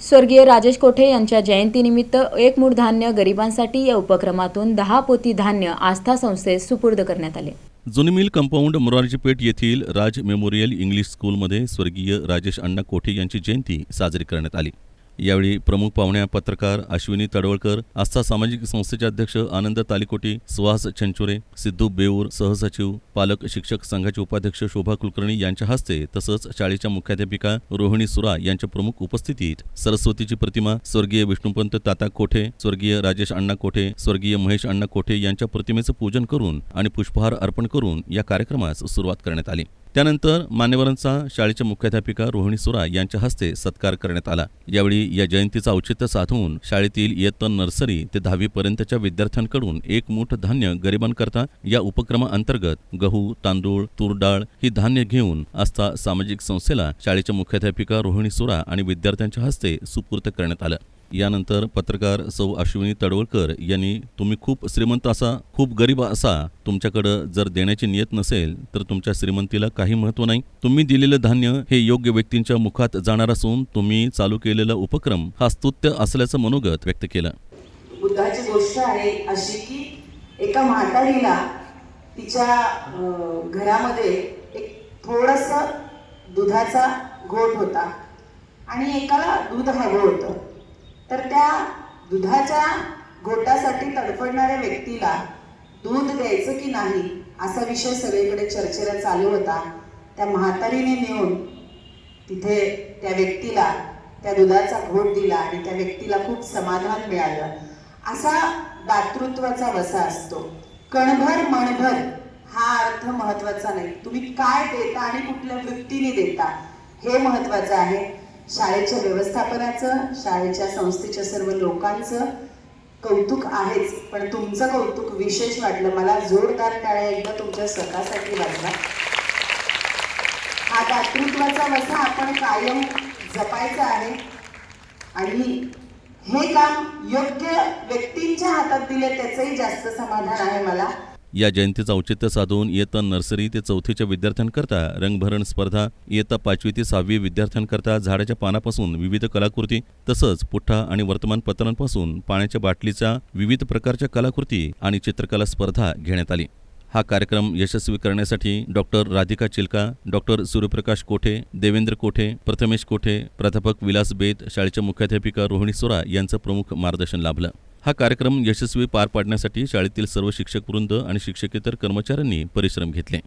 स्वर्गीय राजेश कोठे यांच्या जयंतीनिमित्त एक मूळ धान्य गरिबांसाठी या उपक्रमातून दहा पोती धान्य आस्था संस्थेस सुपूर्द करण्यात आले. जुनी मिल कंपाऊंड मोरारजीपेठ येथील राज मेमोरियल इंग्लिश स्कूलमध्ये स्वर्गीय राजेश अण्णा कोठे यांची जयंती साजरी करण्यात आली. यावेळी प्रमुख पाहुण्या पत्रकार अश्विनी तडवळकर आस्था सामाजिक संस्थेचे अध्यक्ष आनंद तालिकोटी सुहास छंचुरे सिद्धू बेऊर सहसचिव पालक शिक्षक संघाचे उपाध्यक्ष शोभा कुलकर्णी यांच्या हस्ते तसंच शाळेच्या मुख्याध्यापिका रोहिणी सुरा यांच्या प्रमुख उपस्थितीत सरस्वतीची प्रतिमा स्वर्गीय विष्णुपंत ताता कोठे स्वर्गीय राजेश अण्णा कोठे स्वर्गीय महेश अण्णा कोठे यांच्या प्रतिमेचं पूजन करून आणि पुष्पहार अर्पण करून या कार्यक्रमास सुरुवात करण्यात आली. त्यानंतर मान्यवरांचा शाळेच्या मुख्याध्यापिका रोहिणी सुरा यांच्या हस्ते सत्कार करण्यात आला. यावेळी या जयंतीचं औचित्य साधून शाळेतील इयत्ता नर्सरी ते दहावीपर्यंतच्या विद्यार्थ्यांकडून एक मूठ धान्य गरिबांकरता या उपक्रमाअंतर्गत गहू तांदूळ तूर डाळ ही धान्य घेऊन आस्था सामाजिक संस्थेला शाळेच्या मुख्याध्यापिका रोहिणी सुरा आणि विद्यार्थ्यांच्या हस्ते सुपूर्त करण्यात आलं. यानंतर पत्रकार सौ अश्विनी तडवळकर यांनी तुम्ही खूप श्रीमंत असा खूप गरीब असा. तुमच्याकडं जर देण्याची नियत नसेल तर तुमच्या श्रीमंतीला काही महत्त्व नाही. तुम्ही दिलेलं धान्य हे योग्य व्यक्तींच्या मुखात जाणार असून तुम्ही चालू केलेला उपक्रम हा स्तुत्य असल्याचं मनोगत व्यक्त केलं. बुद्धाची गोष्ट आहे अशी की एका म्हातारीला तिच्या घरामध्ये एक थोडस दुधाचा घोट होता. आणि एकाला दूध हवं होतं. तर त्या दुधाच्या घोटासाठी तडफडणाऱ्या व्यक्तीला दूध द्यायचं की नाही असा विषय सगळीकडे चर्चेला चालू होता. त्या म्हातारीने नेऊन तिथे त्या व्यक्तीला त्या दुधाचा घोट दिला आणि त्या व्यक्तीला खूप समाधान मिळालं. असा दातृत्वाचा वसा असतो. कणभर मणभर हा अर्थ महत्त्वाचा नाही. तुम्ही काय देता आणि कुठल्या वृत्तीने देता हे महत्वाचं आहे. शाळेच्या व्यवस्थापनाचं शाळेच्या संस्थेच्या सर्व लोकांचं कौतुक आहेच पण तुमचं कौतुक विशेष वाटलं. मला जोरदार टाळ्या एकदा तुमच्या स्वतःसाठी वाटला हा दातृत्वाचा वसा आपण कायम जपायचा आहे. आणि हे काम योग्य व्यक्तींच्या हातात दिले त्याचंही जास्त समाधान आहे मला. या जयंतीचं औचित्य साधून इयत्ता नर्सरी ते चौथीच्या विद्यार्थ्यांकरता रंगभरण स्पर्धा इयत्ता पाचवी ते सहावी विद्यार्थ्यांकरता झाडाच्या पानापासून विविध कलाकृती तसंच पुठ्ठा आणि वर्तमानपत्रांपासून पाण्याच्या बाटलीच्या विविध प्रकारच्या कलाकृती आणि चित्रकला स्पर्धा घेण्यात आली. हा कार्यक्रम यशस्वी करण्यासाठी डॉक्टर राधिका चिलका डॉक्टर सूर्यप्रकाश कोठे देवेंद्र कोठे प्रथमेश कोठे प्राध्यापक विलास बेत शाळेच्या मुख्याध्यापिका रोहिणी सोरा यांचं प्रमुख मार्गदर्शन लाभलं. हा कार्यक्रम यशस्वी पार पाडण्यासाठी शाळेतील सर्व शिक्षक वृंद आणि शिक्षकेतर कर्मचाऱ्यांनी परिश्रम घेतले.